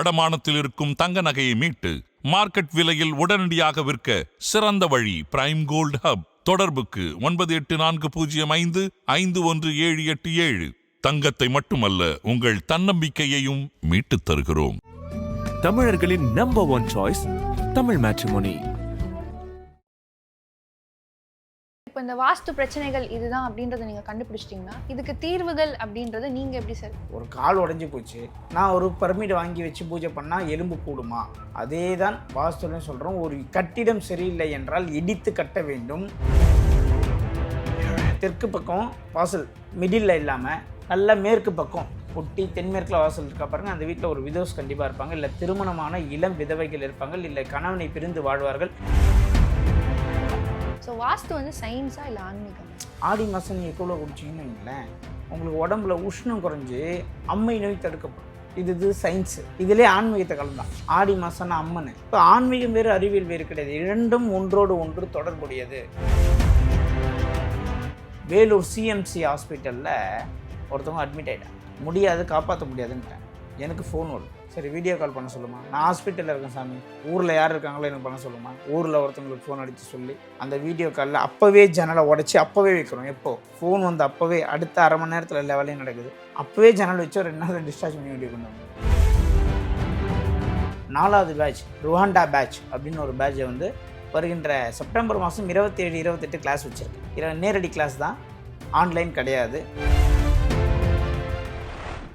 அடமானத்தில் இருக்கும் தங்க நகையை மீட்டு மார்க்கெட் விலையில் உடனடியாக விற்க சிறந்த வழி பிரைம் கோல்ட் ஹப் தொடர்புக்கு ஒன்பது எட்டு நான்கு பூஜ்ஜியம் ஐந்து ஐந்து ஒன்று ஏழு எட்டு ஏழு. தங்கத்தை மட்டுமல்ல உங்கள் தன்னம்பிக்கையையும் மீட்டுத் தருகிறோம். தமிழர்களின் number one choice Tamil matrimony இப்போ இந்த வாஸ்து பிரச்சனைகள் இதுதான் அப்படின்றத நீங்கள் கண்டுபிடிச்சிட்டிங்கன்னா இதுக்கு தீர்வுகள் அப்படின்றத நீங்கள் எப்படி சார்? ஒரு கால் உடஞ்சி போச்சு. நான் ஒரு பர்மிட் வாங்கி வச்சு பூஜை பண்ணால் எலும்பு கூடுமா? அதே தான் வாஸ்துன்னு சொல்கிறோம் ஒரு கட்டிடம் சரியில்லை என்றால் இடித்து கட்ட வேண்டும். தெற்கு பக்கம் வாசல் மிடில் இல்லாமல் நல்ல மேற்கு பக்கம் ஒட்டி தென்மேற்கில் வாசல் இருக்கா பாருங்கள் அந்த வீட்டில் ஒரு விதோஸ் கண்டிப்பாக இருப்பாங்க. இல்லை திருமணமான இளம் விதவைகள் இருப்பாங்க. இல்லை கணவனை பிரிந்து வாழ்வார்கள். ஸோ வாஸ்து வந்து சயின்ஸா இல்லை ஆன்மீகம்? ஆடி மாதம் நீங்கள் எவ்வளோ குடிச்சிங்கன்னு வைங்களேன் உங்களுக்கு உடம்புல உஷ்ணம் குறைஞ்சு அம்மை நோய் தடுக்கப்படும். இது இது சயின்ஸு இதிலே ஆன்மீகத்தை கலந்தான். ஆடி மாதம்னா அம்மன். இப்போ ஆன்மீகம் வேறு அறிவியல் வேறு கிடையாது. இரண்டும் ஒன்றோடு ஒன்று தொடர்புடையது. வேலூர் சிஎம்சி ஹாஸ்பிட்டலில் ஒருத்தவங்க அட்மிட் ஆகிட்டாங்க முடியாது காப்பாற்ற முடியாதுன்ட்டேன் எனக்கு ஃபோன் வரும் சரி வீடியோ கால் பண்ண சொல்லுமா? நான் ஹாஸ்பிட்டலில் இருக்கேன் சாமி. ஊரில் யார் இருக்காங்களோ எனக்கு பண்ண சொல்லுமா? ஊரில் ஒருத்தவங்களுக்கு ஃபோன் அடித்து சொல்லி அந்த வீடியோ காலில் அப்போவே ஜன்னலை உடச்சி அப்போவே வைக்கிறோம். எப்போ? ஃபோன் வந்து அப்போவே அடுத்த அரை மணி நேரத்தில் எல்லா வேலையும் நடக்குது. அப்போவே ஜன்னல் வச்சு ஒரு ரெண்டு நாள் டிஸ்சார்ஜ் பண்ணி வீடியோ கொண்டு வந்தோம். நாலாவது பேட்ச் ருவாண்டா பேட்ச் அப்படின்னு ஒரு பேட்சை வந்து வருகின்ற செப்டம்பர் மாதம் இருபத்தேழு இருபத்தெட்டு கிளாஸ் வச்சுருக்கேன் இர நேரடி கிளாஸ் தான். ஆன்லைன் கிடையாது.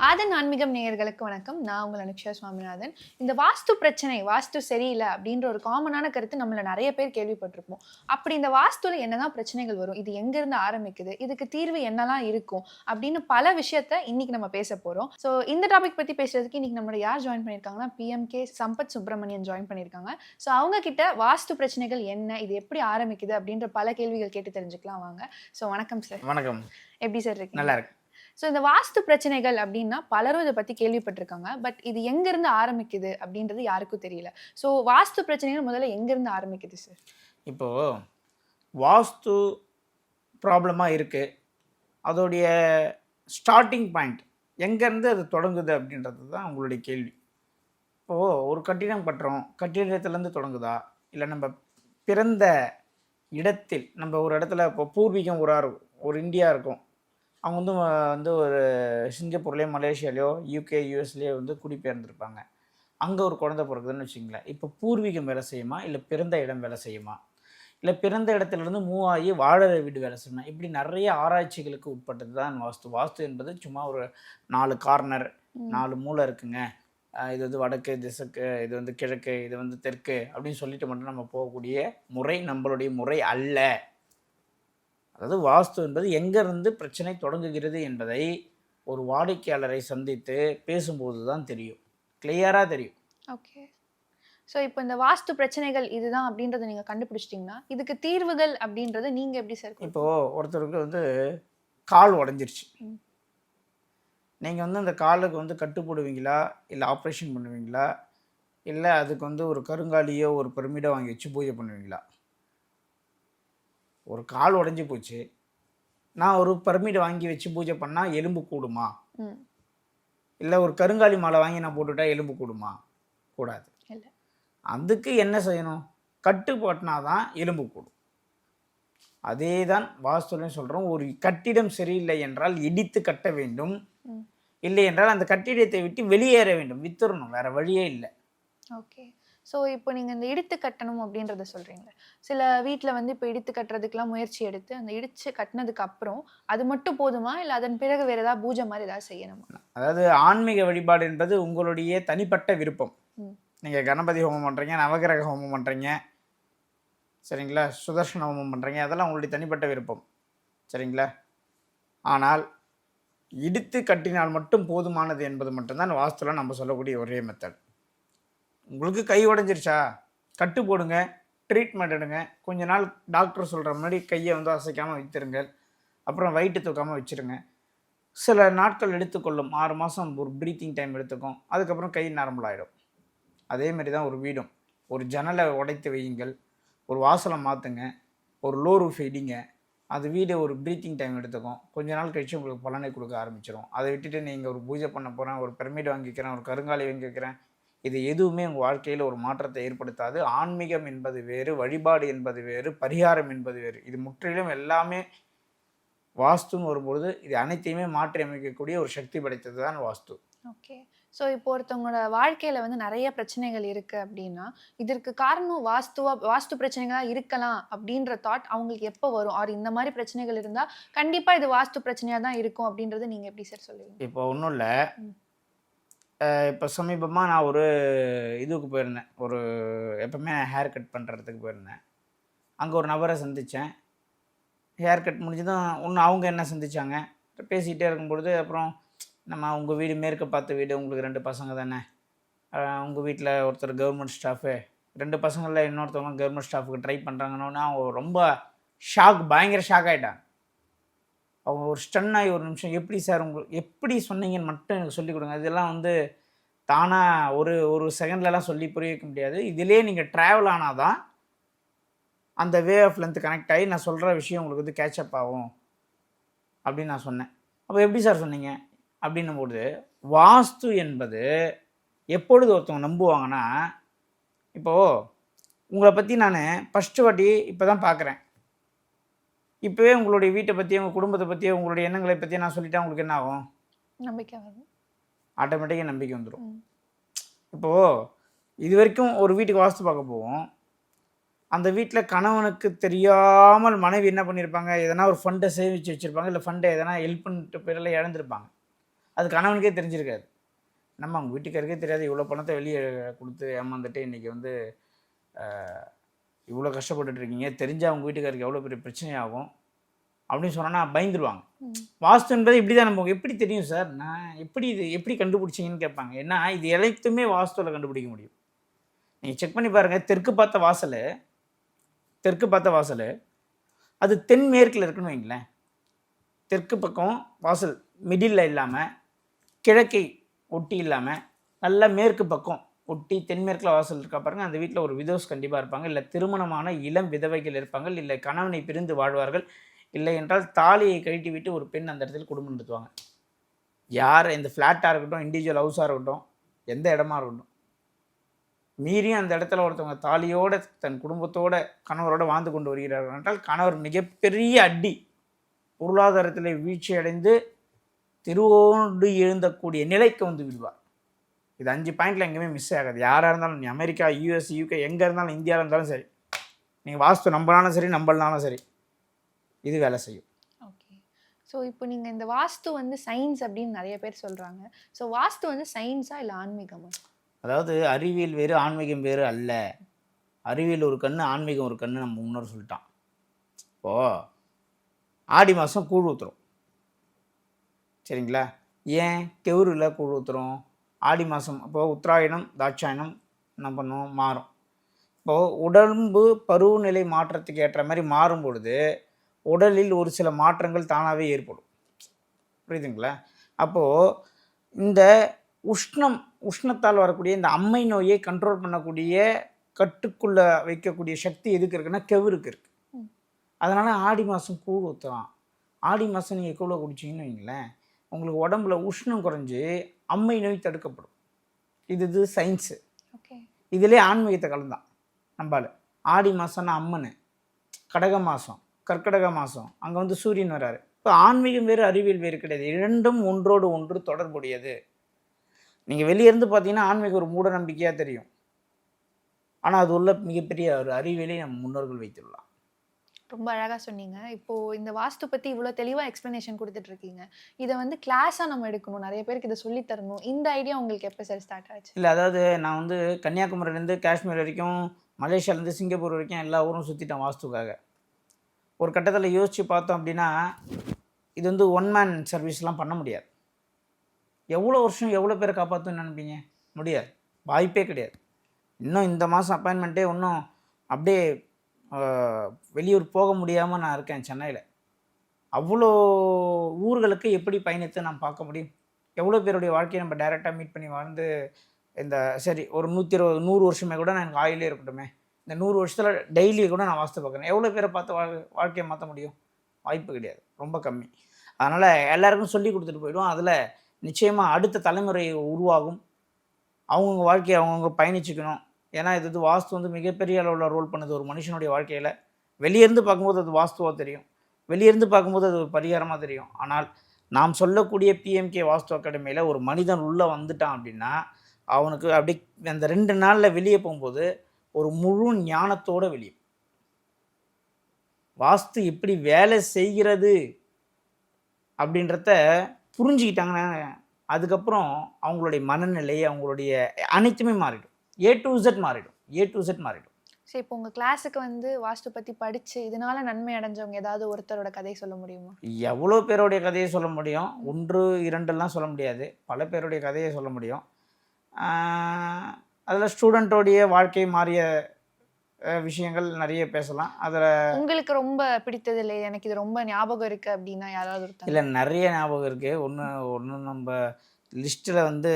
ஆதன் ஆன்மீகம் நேயர்களுக்கு வணக்கம். நான் உங்கள் அனுக்ஷா சுவாமிநாதன். இந்த வாஸ்து பிரச்சனை வாஸ்து சரியில்லை அப்படின்ற ஒரு காமனான கருத்து நம்மள நிறைய பேர் கேள்விப்பட்டிருப்போம். அப்படி இந்த வாஸ்துல என்னதான் பிரச்சனைகள் வரும்? இது எங்க இருந்து ஆரம்பிக்குது? இதுக்கு தீர்வு என்னலாம் இருக்கும்? அப்படின்னு பல விஷயத்த இன்னைக்கு நம்ம பேச போறோம். ஸோ இந்த டாபிக் பத்தி பேசுறதுக்கு இன்னைக்கு நம்மளோட யார் ஜாயின் பண்ணியிருக்காங்கன்னா பிஎம்கே சம்பத் சுப்பிரமணியன் ஜாயின் பண்ணியிருக்காங்க. ஸோ அவங்க கிட்ட வாஸ்து பிரச்சனைகள் என்ன? இது எப்படி ஆரம்பிக்குது? அப்படின்ற பல கேள்விகள் கேட்டு தெரிஞ்சுக்கலாம் வாங்க. ஸோ வணக்கம் சார் வணக்கம். எப்படி சார் இருக்கு நல்லா இருக்கு ஸோ இந்த வாஸ்து பிரச்சனைகள் அப்படின்னா பலரும் இதை பற்றி கேள்விப்பட்டிருக்காங்க. பட் இது எங்கேருந்து ஆரம்பிக்குது அப்படின்றது யாருக்கும் தெரியல. ஸோ வாஸ்து பிரச்சனைகள் முதல்ல எங்கேருந்து ஆரம்பிக்குது சார் இப்போது வாஸ்து ப்ராப்ளமாக இருக்குது அதோடைய ஸ்டார்டிங் பாயிண்ட் எங்கேருந்து அது தொடங்குது அப்படின்றது தான் உங்களுடைய கேள்வி. இப்போது ஒரு கட்டிடம் கட்டுறோம். கட்டிடத்துலேருந்து தொடங்குதா? இல்லை நம்ம பிறந்த இடத்தில் நம்ம ஒரு இடத்துல இப்போ பூர்வீகம் ஒரு ஆறு ஒரு இந்தியா இருக்கும். அவங்க வந்து வந்து ஒரு சிங்கப்பூர்லேயோ மலேசியாலேயோ யூகே யூஎஸ்லேயோ வந்து குடிபெயர்ந்திருப்பாங்க. அங்கே ஒரு குழந்தை பிறகுதுன்னு வச்சுங்களேன் இப்போ பூர்வீகம் வேலை செய்யுமா? இல்லை பிறந்த இடம் வேலை செய்யுமா? இல்லை பிறந்த இடத்துலேருந்து மூவ் ஆகி வாழற வீடு வேலை செய்யணும் இப்படி நிறைய ஆராய்ச்சிகளுக்கு உட்பட்டது தான் வாஸ்து. வாஸ்து என்பது சும்மா ஒரு நாலு கார்னர் நாலு மூலை இருக்குங்க. இது வந்து வடக்கு திசைக்கு இது வந்து கிழக்கு இது வந்து தெற்கு அப்படின்னு சொல்லிட்டு மட்டும் நம்ம போகக்கூடிய முறை நம்மளுடைய முறை அல்ல. அதாவது வாஸ்து என்பது எங்கேருந்து பிரச்சனை தொடங்குகிறது என்பதை ஒரு வாடிக்கையாளரை சந்தித்து பேசும்போது தான் தெரியும். கிளியராக தெரியும். ஓகே ஸோ இப்போ இந்த வாஸ்து பிரச்சனைகள் இதுதான் அப்படின்றத நீங்கள் கண்டுபிடிச்சிட்டிங்கன்னா இதுக்கு தீர்வுகள் அப்படின்றத நீங்கள் எப்படி சார் இப்போது ஒருத்தருக்கு வந்து கால் உடஞ்சிருச்சு. நீங்கள் வந்து அந்த காலுக்கு வந்து கட்டு போடுவீங்களா? இல்லை ஆப்ரேஷன் பண்ணுவீங்களா? இல்லை அதுக்கு வந்து ஒரு கருங்காலியோ ஒரு பிரமிடோ வாங்கி வச்சு பூஜை பண்ணுவீங்களா? ஒரு கால் உடஞ்சி போச்சு. நான் ஒரு பிரமிடை வாங்கி வச்சு பூஜை பண்ணால் எலும்பு கூடுமா? இல்லை ஒரு கருங்காலி மாலை வாங்கி நான் போட்டுட்டா எலும்பு கூடுமா? கூடாது. அதுக்கு என்ன செய்யணும்? கட்டு போட்டினா தான் எலும்பு கூடும். அதே தான் வாஸ்துலையும் சொல்கிறோம் ஒரு கட்டிடம் சரியில்லை என்றால் இடித்து கட்ட வேண்டும். இல்லை என்றால் அந்த கட்டிடத்தை விட்டு வெளியேற வேண்டும். வித்துறணும். வேற வழியே இல்லை. ஓகே. ஸோ இப்போ நீங்கள் இந்த இடித்து கட்டணும் அப்படின்றத சொல்கிறீங்களே சில வீட்டில் வந்து இப்போ இடித்து கட்டுறதுக்கெலாம் முயற்சி எடுத்து அந்த இடித்து கட்டினதுக்கு அப்புறம் அது மட்டும் போதுமா? இல்லை அதன் பிறகு வேறு ஏதாவது பூஜை மாதிரி ஏதாவது செய்யணுமா? அதாவது ஆன்மீக வழிபாடு என்பது உங்களுடைய தனிப்பட்ட விருப்பம். நீங்கள் கணபதி ஹோமம் பண்ணுறீங்க நவகிரக ஹோமம் பண்ணுறீங்க சரிங்களா? சுதர்ஷன ஹோமம் பண்ணுறீங்க அதெல்லாம் உங்களுடைய தனிப்பட்ட விருப்பம். சரிங்களா? ஆனால் இடித்து கட்டினால் மட்டும் போதுமானது என்பது மட்டும்தான் வாஸ்துல நம்ம சொல்லக்கூடிய ஒரே மெத்தட் உங்களுக்கு கை உடஞ்சிருச்சா? கட்டு போடுங்க ட்ரீட்மெண்ட் எடுங்க. கொஞ்ச நாள் டாக்டர் சொல்கிற முன்னாடி கையை வந்து அசைக்காமல் வைத்திருங்க அப்புறம் வயிற்று தூக்காமல் வச்சுருங்க. சில நாட்கள் எடுத்துக்கொள்ளும். ஆறு மாதம் ஒரு ப்ரீத்திங் டைம் எடுத்துக்கும். அதுக்கப்புறம் கை நார்மல் ஆகிடும் அதே மாதிரி தான் ஒரு வீடும். ஒரு ஜன்னலை உடைத்து வையுங்கள். ஒரு வாசலை மாற்றுங்க ஒரு லோ ரூஃப் இடிங்க. அது வீடு ஒரு ப்ரீத்திங் டைம் எடுத்துக்கும். கொஞ்ச நாள் கழிச்சு உங்களுக்கு பலனை கொடுக்க ஆரம்பிச்சிடும் அதை விட்டுட்டு நீங்கள் ஒரு பூஜை பண்ண போகிறேன் ஒரு பிரமிட் வாங்கிக்கிறேன் ஒரு கருங்காலி வாங்கி வைக்கிறேன் இது எதுவுமே உங்கள் வாழ்க்கையில் ஒரு மாற்றத்தை ஏற்படுத்தாது. ஆன்மீகம் என்பது வேறு வழிபாடு என்பது வேறு பரிகாரம் என்பது வேறு. இது முற்றிலும் எல்லாமே வாஸ்துன்னு வரும்பொழுது இது அனைத்தையுமே மாற்றி அமைக்கக்கூடிய ஒரு சக்தி படைத்தது தான் வாஸ்து. ஓகே. ஸோ இப்போ ஒருத்தவங்களோட வாழ்க்கையில வந்து நிறைய பிரச்சனைகள் இருக்கு அப்படின்னா இதற்கு காரணம் வாஸ்துவா வாஸ்து பிரச்சனைகளா இருக்கலாம் அப்படின்ற தாட் அவங்களுக்கு எப்போ வரும்? ஆர் இந்த மாதிரி பிரச்சனைகள் இருந்தா கண்டிப்பா இது வாஸ்து பிரச்சனையா தான் இருக்கும் அப்படின்றது நீங்க எப்படி சார் சொல்லுவீங்க? இப்போ ஒன்றும் இல்லை. இப்போ சமீபமாக நான் ஒரு இதுக்கு போயிருந்தேன். ஒரு எப்பவுமே ஹேர் கட் பண்ணுறதுக்கு போயிருந்தேன். அங்கே ஒரு நபரை சந்தித்தேன் ஹேர் கட் முடிஞ்சதும் ஒன்று அவங்க என்ன சந்திச்சாங்க? பேசிக்கிட்டே இருக்கும்பொழுது அப்புறம் நம்ம உங்கள் வீடு மேற்க பார்த்த வீடு உங்களுக்கு ரெண்டு பசங்க தானே? உங்கள் வீட்டில் ஒருத்தர் கவர்மெண்ட் ஸ்டாஃபு ரெண்டு பசங்களில் இன்னொருத்தவங்க கவர்மெண்ட் ஸ்டாஃபுக்கு ட்ரை பண்ணுறாங்கன்னு அவங்க ரொம்ப ஷாக் பயங்கர ஷாக் ஆகிட்டாங்க அவங்க ஒரு ஸ்டன் ஆகி ஒரு நிமிஷம் எப்படி சார் உங்களுக்கு எப்படி சொன்னீங்கன்னு மட்டும் எனக்கு சொல்லிக் கொடுங்க. இதெல்லாம் வந்து தானாக ஒரு ஒரு செகண்ட்லலாம் சொல்லி புரிய வைக்க முடியாது. இதிலே நீங்கள் ட்ராவல் ஆனால் தான் அந்த வே ஆஃப் லென்த் கனெக்ட் ஆகி நான் சொல்கிற விஷயம் உங்களுக்கு வந்து கேட்சப் ஆகும். அப்படின்னு நான் சொன்னேன். அப்போ எப்படி சார் சொன்னீங்க? அப்படின்னும் பொழுது வாஸ்து என்பது எப்பொழுது ஒருத்தவங்க நம்புவாங்கன்னா இப்போது உங்களை பற்றி நான் ஃபஸ்ட்டு வாட்டி இப்போ தான் பார்க்குறேன் இப்போவே உங்களுடைய வீட்டை பற்றி உங்கள் குடும்பத்தை பற்றி உங்களுடைய எண்ணங்களை பற்றி நான் சொல்லிட்டா உங்களுக்கு என்ன ஆகும்? நம்பிக்கை வரும். ஆட்டோமேட்டிக்காக நம்பிக்கை வந்துடும். இப்போது இது வரைக்கும் ஒரு வீட்டுக்கு வாஸ்து பார்க்க போவோம். அந்த வீட்டில் கணவனுக்கு தெரியாமல் மனைவி என்ன பண்ணியிருப்பாங்க எதனா ஒரு ஃபண்டை சேமித்து வச்சுருப்பாங்க. இல்லை ஃபண்டை எதனா ஹெல்ப் பண்ணிட்டு பேரில் இழந்திருப்பாங்க. அது கணவனுக்கே தெரிஞ்சிருக்காது. நம்ம அவங்க வீட்டுக்காருக்கே தெரியாது. இவ்வளோ பணத்தை வெளியே கொடுத்து ஏமாந்துட்டு இன்றைக்கி வந்து இவ்வளோ கஷ்டப்பட்டுட்டு இருக்கீங்க தெரிஞ்சால் அவங்க வீட்டுக்காருக்கு எவ்வளோ பெரிய பிரச்சனை ஆகும் அப்படின்னு சொன்னா பயந்துருவாங்க. வாஸ்து என்பது இப்படி தான் நமக்கு எப்படி தெரியும் சார்? நான் எப்படி இது எப்படி கண்டுபிடிச்சீங்கன்னு கேட்பாங்க. ஏன்னா இது எல்லாத்தையுமே வாஸ்துவில் கண்டுபிடிக்க முடியும். நீங்கள் செக் பண்ணி பாருங்கள் தெற்கு பார்த்த வாசல் தெற்கு பார்த்த வாசல் அது தென்மேற்கில் இருக்குன்னு வைங்களேன். தெற்கு பக்கம் வாசல் மிடில் இல்லாமல் கிழக்கை ஒட்டி இல்லாமல் நல்ல மேற்கு பக்கம் ஒட்டி தென்மேற்கில் வாசல் இருக்கா பாருங்க. அந்த வீட்டில் ஒரு விதோஸ் கண்டிப்பாக இருப்பாங்க. இல்லை திருமணமான இளம் விதவைகள் இருப்பாங்க. இல்லை கணவனை பிரிந்து வாழ்வார்கள். இல்லை என்றால் தாலியை கழட்டி விட்டு ஒரு பெண் அந்த இடத்துல குடும்பம் நடத்துவாங்க. யார்? இந்த ஃப்ளாட்டாக இருக்கட்டும் இண்டிவிஜுவல் ஹவுஸாக இருக்கட்டும் எந்த இடமா இருக்கட்டும். மீறியும் அந்த இடத்துல ஒருத்தவங்க தாலியோட தன் குடும்பத்தோட கணவரோட வாழ்ந்து கொண்டு வருகிறார்கள் என்றால் கணவர் மிகப்பெரிய அடி. பொருளாதாரத்தில் வீழ்ச்சி அடைந்து திருவோண்டு எழுந்தக்கூடிய நிலைக்கு வந்து விடுவார். இது அஞ்சு பாயிண்ட்ல எங்கேயுமே மிஸ் ஆகாது. யாராக இருந்தாலும் நீ அமெரிக்கா யூஎஸ் யூகே எங்கே இருந்தாலும் இந்தியாவில் இருந்தாலும் சரி. நீங்கள் வாஸ்து நம்பனாலும் சரி நம்பலனாலும் சரி இது வேலை செய்யும். ஓகே ஸோ இப்போ நீங்க இந்த வாஸ்து வந்து சயின்ஸ் அப்படின்னு நிறைய பேர் சொல்றாங்க. ஸோ வாஸ்து வந்து சயின்ஸா இல்லை ஆன்மீகமா? அதாவது அறிவியல் வேறு ஆன்மீகம் வேறு அல்ல. அறிவியல் ஒரு கண்ணு ஆன்மீகம் ஒரு கண்ணு நம்ம முன்னோர் சொல்லிட்டான். இப்போ ஆடி மாதம் கூழ் ஊற்றுறோம் சரிங்களா? ஏன்? கெவுருல கூழ் ஊற்றுறோம் ஆடி மாதம் அப்போது உத்தராயணம் தாட்சாயணம் என்ன பண்ணுவோம்? மாறும். இப்போது உடம்பு பருவநிலை மாற்றத்துக்கு ஏற்ற மாதிரி மாறும் பொழுது உடலில் ஒரு சில மாற்றங்கள் தானாகவே ஏற்படும். புரியுதுங்களா? அப்போது இந்த உஷ்ணம் உஷ்ணத்தால் வரக்கூடிய இந்த அம்மை நோயை கண்ட்ரோல் பண்ணக்கூடிய கட்டுக்குள்ள வைக்கக்கூடிய சக்தி எதுக்கு இருக்குன்னா கெவுருக்கு இருக்கு. ம். அதனால ஆடி மாதம் கூழ் ஊற்றலாம் ஆடி மாதம் நீங்கள் கூழ குடிச்சிங்கன்னு வைங்களேன் உங்களுக்கு உடம்புல உஷ்ணம் குறைஞ்சு அம்மை நோய் தடுக்கப்படும். இது இது சயின்ஸு ஓகே இதிலே ஆன்மீகத்தை கலந்தான் நம்பால் ஆடி மாதம்னா அம்மனு கடக மாதம் கர்க்கடக மாதம் அங்கே வந்து சூரியன் வராரு. இப்போ ஆன்மீகம் வேறு அறிவியல் வேறு கிடையாது. இரண்டும் ஒன்றோடு ஒன்று தொடர்புடையது. நீங்கள் வெளியே இருந்து பார்த்தீங்கன்னா ஆன்மீகம் ஒரு மூட நம்பிக்கையாக தெரியும். ஆனால் அது உள்ள மிகப்பெரிய ஒரு அறிவியலை நம் முன்னோர்கள் வைத்துள்ளார் ரொம்ப அழகாக சொன்னீங்க. இப்போ இந்த வாஸ்து பற்றி இவ்வளோ தெளிவாக எக்ஸ்ப்ளனேஷன் கொடுத்துட்டு இருக்கீங்க இதை வந்து கிளாஸாக நம்ம எடுக்கணும். நிறைய பேருக்கு இதை சொல்லி தரணும். இந்த ஐடியா உங்களுக்கு எப்போ சார் ஸ்டார்ட் ஆச்சு? இல்லை அதாவது நான் வந்து கன்னியாகுமரியிலேருந்து காஷ்மீர் வரைக்கும் மலேசியாலேருந்து சிங்கப்பூர் வரைக்கும் எல்லா ஊரும் சுற்றிட்டேன் வாஸ்துக்காக. ஒரு கட்டத்தில் யோசித்து பார்த்தோம் அப்படின்னா இது வந்து ஒன் மேன் சர்வீஸ்லாம் பண்ண முடியாது. எவ்வளோ வருஷம் எவ்வளோ பேரை காப்பாற்றுன்னு நினைப்பீங்க? முடியாது. வாய்ப்பே கிடையாது. இன்னும் இந்த மாதம் அப்பாயின்மெண்ட்டே இன்னும் அப்படியே வெளியூர் போக முடியாமல் நான் இருக்கேன் சென்னையில். அவ்வளோ ஊர்களுக்கு எப்படி பயணித்து நான் பார்க்க முடியும்? எவ்வளோ பேருடைய வாழ்க்கையை நம்ம டைரெக்டாக மீட் பண்ணி வாழ்ந்து இந்த சரி ஒரு நூற்றி இருபது நூறு வருஷமே கூட நான் எனக்கு ஆயிலே இருக்கட்டுமே. இந்த நூறு வருஷத்தில் டெய்லி கூட நான் வாஸ்து பார்க்குறேன். எவ்வளோ பேரை பார்த்து வாழ் வாழ்க்கையை மாற்ற முடியும்? வாய்ப்பு கிடையாது. ரொம்ப கம்மி. அதனால் எல்லாருக்கும் சொல்லி கொடுத்துட்டு போயிடும் அதில் நிச்சயமாக அடுத்த தலைமுறை உருவாகும். அவங்கவுங்க வாழ்க்கையை அவங்கவுங்க பயணிச்சுக்கணும். ஏன்னா இது வந்து வாஸ்து வந்து மிகப்பெரிய அளவில் ரோல் பண்ணுது ஒரு மனுஷனுடைய வாழ்க்கையில். வெளியேருந்து பார்க்கும்போது அது வாஸ்துவாக தெரியும். வெளியேருந்து பார்க்கும்போது அது ஒரு பரிகாரமாக தெரியும். ஆனால் நாம் சொல்லக்கூடிய பிஎம்கே வாஸ்து அகாடமியில் ஒரு மனிதன் உள்ளே வந்துட்டான் அப்படின்னா அவனுக்கு அப்படி அந்த ரெண்டு நாளில் வெளியே போகும்போது ஒரு முழு ஞானத்தோட வெளியே. வாஸ்து எப்படி வேலை செய்கிறது அப்படின்றத புரிஞ்சுக்கிட்டாங்கன்னா அதுக்கப்புறம் அவங்களுடைய மனநிலை அவங்களுடைய அனைத்துமே மாறிடும். ஏ டு Z மாறிடும். ஏ டு Z மாறிடும். சரி இப்போ உங்க கிளாஸுக்கு வந்து வாஸ்து பத்தி படிச்சு இதனால நன்மை அடைஞ்சவங்க ஏதாவது ஒருத்தரோட கதை சொல்ல முடியுமா? எவ்வளோ பேருடைய கதையை சொல்ல முடியும்? ஒன்று இரண்டெல்லாம் சொல்ல முடியாது. பல பேருடைய கதையை சொல்ல முடியும். அதில் ஸ்டூடெண்ட்டோடைய வாழ்க்கை மாறிய விஷயங்கள் நிறைய பேசலாம். அதில் உங்களுக்கு ரொம்ப பிடித்தது இல்லை எனக்கு இது ரொம்ப ஞாபகம் இருக்கு அப்படின்னா யாராவது இல்லை நிறைய ஞாபகம் இருக்குது ஒன்று ஒன்று நம்ம லிஸ்ட்டில் வந்து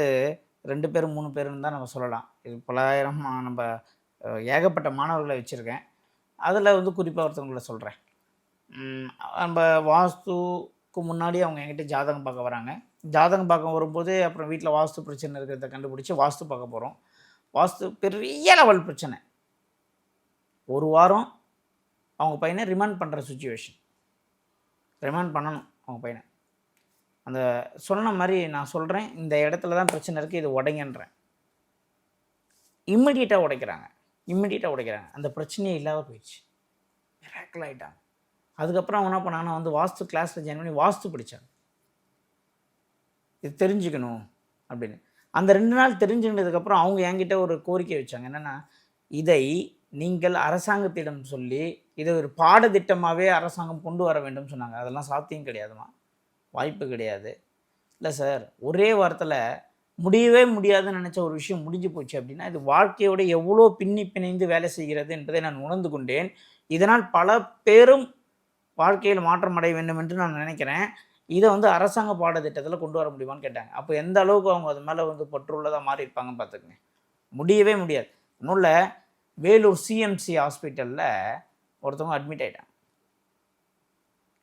ரெண்டு பேர் மூணு பேருன்னு தான் நம்ம சொல்லலாம். இது பலாயிரம் நம்ம ஏகப்பட்ட மாணவர்களை வச்சுருக்கேன். அதில் வந்து குறிப்பாக ஒருத்தவங்களை சொல்கிறேன் நம்ம வாஸ்துக்கு முன்னாடி அவங்க என்கிட்ட ஜாதகம் பார்க்க வராங்க. ஜாதகம் பார்க்க வரும்போது அப்புறம் வீட்டில் வாஸ்து பிரச்சனை இருக்கிறத கண்டுபிடிச்சி வாஸ்து பார்க்க போகிறோம் வாஸ்து பெரிய லெவல் பிரச்சனை. ஒரு வாரம் அவங்க பையனை ரிமாண்ட் பண்ணுற சுச்சுவேஷன் ரிமாண்ட் பண்ணணும் அவங்க பையனை. அந்த சொன்ன மாதிரி நான் சொல்கிறேன் இந்த இடத்துல தான் பிரச்சனை இருக்குது இது உடைங்கன்றேன். இம்மிடியட்டாக உடைக்கிறாங்க. இம்மிடியட்டாக உடைக்கிறாங்க. அந்த பிரச்சனையே இல்லாத போயிடுச்சு. மிராக்கிள் ஆகிட்டாங்க அதுக்கப்புறம் அவங்க என்ன பண்ணாங்கன்னா வந்து வாஸ்து கிளாஸில் ஜாயின் பண்ணி வாஸ்து படித்தாங்க இது தெரிஞ்சுக்கணும் அப்படின்னு. அந்த ரெண்டு நாள் தெரிஞ்சுக்கிட்டதுக்கப்புறம் அவங்க என்கிட்ட ஒரு கோரிக்கை வச்சாங்க. என்னென்னா இதை நீங்கள் அரசாங்கத்திடம் சொல்லி இதை ஒரு பாடத்திட்டமாகவே அரசாங்கம் கொண்டு வர வேண்டும் சொன்னாங்க. அதெல்லாம் சாத்தியம் கிடையாதுமா வாய்ப்பு கிடையாது. இல்லை சார் ஒரே வாரத்தில் முடியவே முடியாதுன்னு நினச்ச ஒரு விஷயம் முடிஞ்சு போச்சு அப்படின்னா இது வாழ்க்கையோட எவ்வளோ பின்னி பிணைந்து வேலை செய்கிறது என்பதை நான் உணர்ந்து கொண்டேன். இதனால் பல பேரும் வாழ்க்கையில் மாற்றம் அடைய வேண்டும் என்று நான் நினைக்கிறேன். இதை வந்து அரசாங்க பாடத்திட்டத்தில் கொண்டு வர முடியுமான்னு கேட்டாங்க. அப்போ எந்த அளவுக்கு அவங்க அது மேலே வந்து பற்றுள்ளதாக மாறி இருப்பாங்கன்னு பார்த்துக்கங்க முடியவே முடியாது. ஒன்றும் இல்லை வேலூர் சிஎம்சி ஹாஸ்பிட்டலில் ஒருத்தவங்க அட்மிட் ஆகிட்டாங்க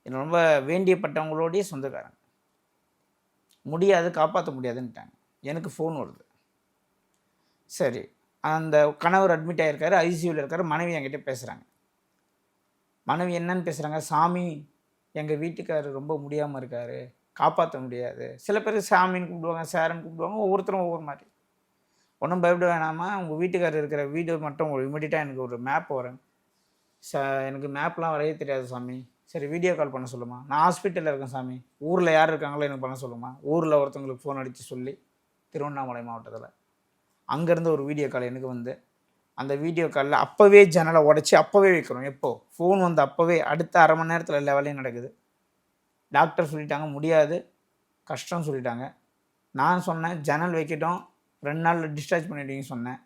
ரொம்ப வேண்டியப்பட்டவங்களோடைய சொந்தக்காரங்க. முடியாது காப்பாற்ற முடியாதுன்ட்டாங்க எனக்கு ஃபோன் வருது. சரி அந்த கணவர் அட்மிட் ஆகியிருக்காரு ஐசியூவில் இருக்காரு மனைவி என்கிட்ட பேசுகிறாங்க மனைவி என்னன்னு பேசுகிறாங்க சாமி எங்கள் வீட்டுக்காரர் ரொம்ப முடியாமல் இருக்கார் காப்பாற்ற முடியாது. சில பேர் சாமின்னு கூப்பிடுவாங்க சாரன்னு கூப்பிடுவாங்க ஒவ்வொருத்தரும் ஒவ்வொரு மாதிரி. ஒன்றும் பயப்பட வேணாமா உங்கள் வீட்டுக்காரர் இருக்கிற வீடு மட்டும் இமிடியட்டாக எனக்கு ஒரு மேப் வரேன் ச எனக்கு மேப்லாம் வரைய தெரியாது சாமி. சரி வீடியோ கால் பண்ண சொல்லுமா? நான் ஹாஸ்பிட்டலில் இருக்கேன் சாமி. ஊரில் யார் இருக்காங்களோ எனக்கு பண்ண சொல்லுமா? ஊரில் ஒருத்தவங்களுக்கு ஃபோன் அடித்து சொல்லி திருவண்ணாமலை மாவட்டத்தில். அங்கேருந்து ஒரு வீடியோ கால் எனக்கு வந்து அந்த வீடியோ காலில் அப்போவே ஜன்னலை உடச்சி அப்போவே வைக்கிறோம் எப்போது ஃபோன் வந்து அப்போவே அடுத்த அரை மணி நேரத்தில் எல்லா வேலையும் நடக்குது. டாக்டர் சொல்லிட்டாங்க முடியாது. கஷ்டம் சொல்லிட்டாங்க. நான் சொன்னேன் ஜன்னல் வைக்கட்டும். ரெண்டு நாளில் டிஸ்சார்ஜ் பண்ணிடுவீங்க சொன்னேன்.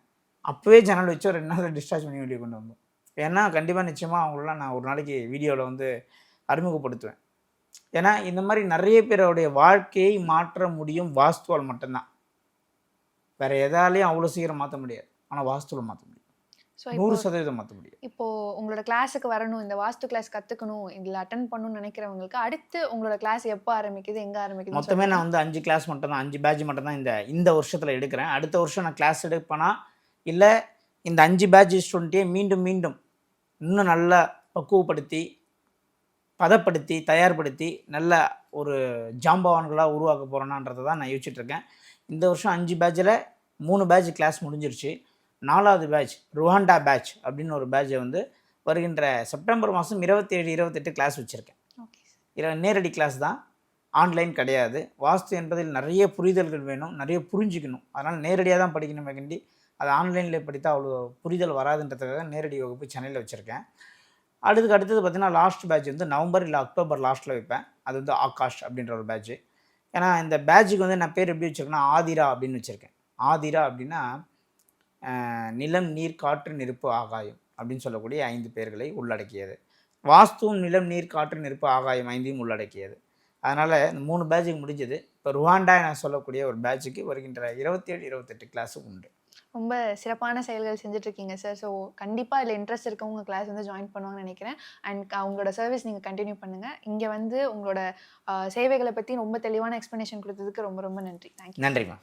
அப்போவே ஜன்னல் வச்சோம் ரெண்டு நாளில் டிஸ்சார்ஜ் பண்ணி வீடியோ கொண்டு வந்தோம். ஏன்னா கண்டிப்பாக நிச்சயமாக அவங்களெலாம் நான் ஒரு நாளைக்கு வீடியோவில் வந்து அறிமுகப்படுத்துவேன். ஏன்னா இந்த மாதிரி நிறைய பேருடைய வாழ்க்கையை மாற்ற முடியும் வாஸ்துவால் மட்டும்தான். வேற எதாலையும் அவ்வளோ சீக்கிரம் மாற்ற முடியாது. ஆனால் வாஸ்துவில் மாற்ற முடியும். நூறு சதவீதம் மாற்ற முடியும் இப்போ உங்களோட கிளாஸுக்கு வரணும் இந்த வாஸ்து கிளாஸ் கத்துக்கணும் இதில் அட்டன் பண்ணணும்னு நினைக்கிறவங்களுக்கு அடுத்து உங்களோட கிளாஸ் எப்போ ஆரம்பிக்குது எங்க ஆரம்பிக்குது மொத்தமே நான் வந்து அஞ்சு கிளாஸ் மட்டும் தான் அஞ்சு பேட்ச் மட்டும் தான் இந்த இந்த வருஷத்தில் எடுக்கிறேன். அடுத்த வருஷம் நான் கிளாஸ் எடுப்பேனா? இல்லை இந்த அஞ்சு பேட்ச் ஸ்டூடெண்ட்டையே மீண்டும் மீண்டும் இன்னும் நல்லா பக்குவப்படுத்தி பதப்படுத்தி தயார்படுத்தி நல்ல ஒரு ஜாம்பவான்களாக உருவாக்க போகிறேனான்றதை தான் நான் யோசிச்சுட்டு இருக்கேன். இந்த வருஷம் அஞ்சு பேட்சில் மூணு பேட்ச் கிளாஸ் முடிஞ்சிருச்சு. நாலாவது பேட்ச் ருவாண்டா பேட்ச் அப்படின்னு ஒரு பேட்சை வந்து வருகின்ற செப்டம்பர் மாதம் இருபத்தேழு இருபத்தெட்டு கிளாஸ் வச்சுருக்கேன். நேரடி கிளாஸ் தான். ஆன்லைன் கிடையாது. வாஸ்து என்பதில் நிறைய புரிதல்கள் வேணும் நிறைய புரிஞ்சுக்கணும். அதனால் நேரடியாக தான் படிக்கணுமே கண்டி அது ஆன்லைனில் படித்தா அவ்வளோ புரிதல் வராதுன்றதுக்காக நேரடி வகுப்பு சென்னையில் வச்சுருக்கேன். அடுத்துக்கு அடுத்தது பார்த்திங்கன்னா லாஸ்ட் பேட்ச் வந்து நவம்பர் இல்லை அக்டோபர் லாஸ்ட்டில் வைப்பேன். அது வந்து ஆகாஷ் அப்படின்ற ஒரு பேட்ச் ஏன்னா இந்த பேட்சுக்கு வந்து நான் பேர் எப்படி வச்சுருக்கேன்னா ஆதிரா அப்படின்னு வச்சுருக்கேன். ஆதிரா அப்படின்னா நிலம் நீர் காற்று நெருப்பு ஆகாயம் அப்படின்னு சொல்லக்கூடிய ஐந்து பேர்களை உள்ளடக்கியது. வாஸ்துவும் நிலம் நீர் காற்று நெருப்பு ஆகாயம் ஐந்தையும் உள்ளடக்கியது. அதனால் இந்த மூணு பேட்சுக்கு முடிஞ்சது. இப்போ ருவாண்டா நான் சொல்லக்கூடிய ஒரு பேட்சுக்கு வருகின்ற இருபத்தேழு இருபத்தெட்டு கிளாஸு உண்டு. ரொம்ப சிறப்பான செயல்கள் செஞ்சுட்டு இருக்கீங்க சார் ஸோ கண்டிப்பாக இதில் இன்ட்ரெஸ்ட் இருக்கவங்க கிளாஸ் வந்து ஜாயின் பண்ணுவாங்கன்னு நினைக்கிறேன். அண்ட் அவங்களோட சர்வீஸ் நீங்கள் கண்டினியூ பண்ணுங்கள் இங்கே வந்து உங்களோட சேவைகளை பற்றி ரொம்ப தெளிவான எக்ஸ்ப்ளனேஷன் கொடுத்ததுக்கு ரொம்ப ரொம்ப நன்றி. தேங்க்யூ நன்றிம்மா.